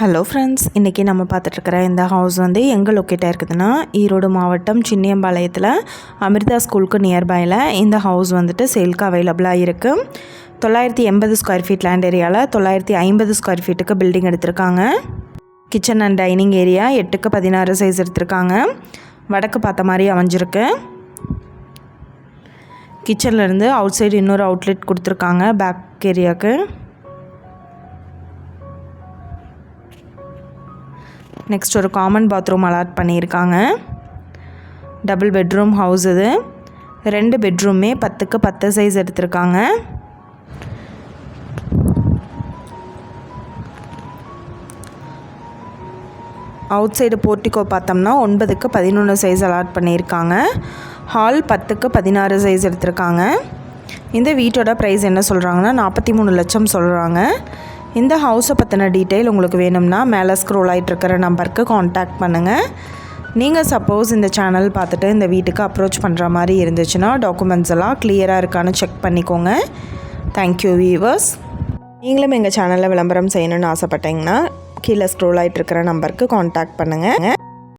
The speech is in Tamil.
ஹலோ ஃப்ரெண்ட்ஸ் இன்றைக்கி நம்ம பார்த்துட்ருக்கிற இந்த ஹவுஸ் வந்து எங்கே லொக்கேட்டாக இருக்குதுன்னா ஈரோடு மாவட்டம் சின்னியம்பாளையத்தில் அமிர்தா ஸ்கூலுக்கு நியர்பையில் இந்த ஹவுஸ் வந்துட்டு சேல்க்கு அவைலபிளாக இருக்குது தொள்ளாயிரத்தி எண்பது ஸ்கொயர் ஃபீட் லேண்ட் ஏரியாவில் தொள்ளாயிரத்தி ஐம்பது ஸ்கொயர் ஃபீட்டுக்கு பில்டிங் எடுத்திருக்காங்க. கிச்சன் அண்ட் டைனிங் ஏரியா எட்டுக்கு பதினாறு சைஸ் எடுத்திருக்காங்க. வடக்கு பார்த்த மாதிரி அமைஞ்சிருக்கு. கிச்சன்லேருந்து அவுட் சைடு இன்னொரு அவுட்லெட் கொடுத்துருக்காங்க பேக் ஏரியாவுக்கு நெக்ஸ்ட் ஒரு காமன் பாத்ரூம் அலாட் பண்ணியிருக்காங்க. டபுள் பெட்ரூம் ஹவுஸ் இது. ரெண்டு பெட்ரூமே பத்துக்கு பத்து சைஸ் எடுத்திருக்காங்க. அவுட் சைடு போர்ட்டிக்கோ பார்த்தோம்னா ஒன்பதுக்கு பதினொன்று சைஸ் அலாட் பண்ணியிருக்காங்க. ஹால் பத்துக்கு பதினாறு சைஸ் எடுத்திருக்காங்க. இந்த வீட்டோட ப்ரைஸ் என்ன சொல்கிறாங்கன்னா நாற்பத்தி மூணு லட்சம் சொல்கிறாங்க இந்த ஹவுஸை பற்றின டீட்டெயில் உங்களுக்கு வேணும்னா மேலே ஸ்க்ரோல் ஆகிட்டுருக்கிற நம்பருக்கு காண்டாக்ட் பண்ணுங்கள் நீங்கள் சப்போஸ் இந்த சேனல் பார்த்துட்டு இந்த வீட்டுக்கு அப்ரோச் பண்ணுற மாதிரி இருந்துச்சுன்னா டாக்குமெண்ட்ஸ் எல்லாம் கிளியராக இருக்கான்னு செக் பண்ணிக்கோங்க. தேங்க்யூ வீவர்ஸ் நீங்களும் எங்கள் சேனலில் விளம்பரம் செய்யணும்னு ஆசைப்பட்டீங்கன்னா கீழே ஸ்க்ரோல் ஆகிட்டு இருக்கிற நம்பருக்கு காண்டாக்ட் பண்ணுங்கள்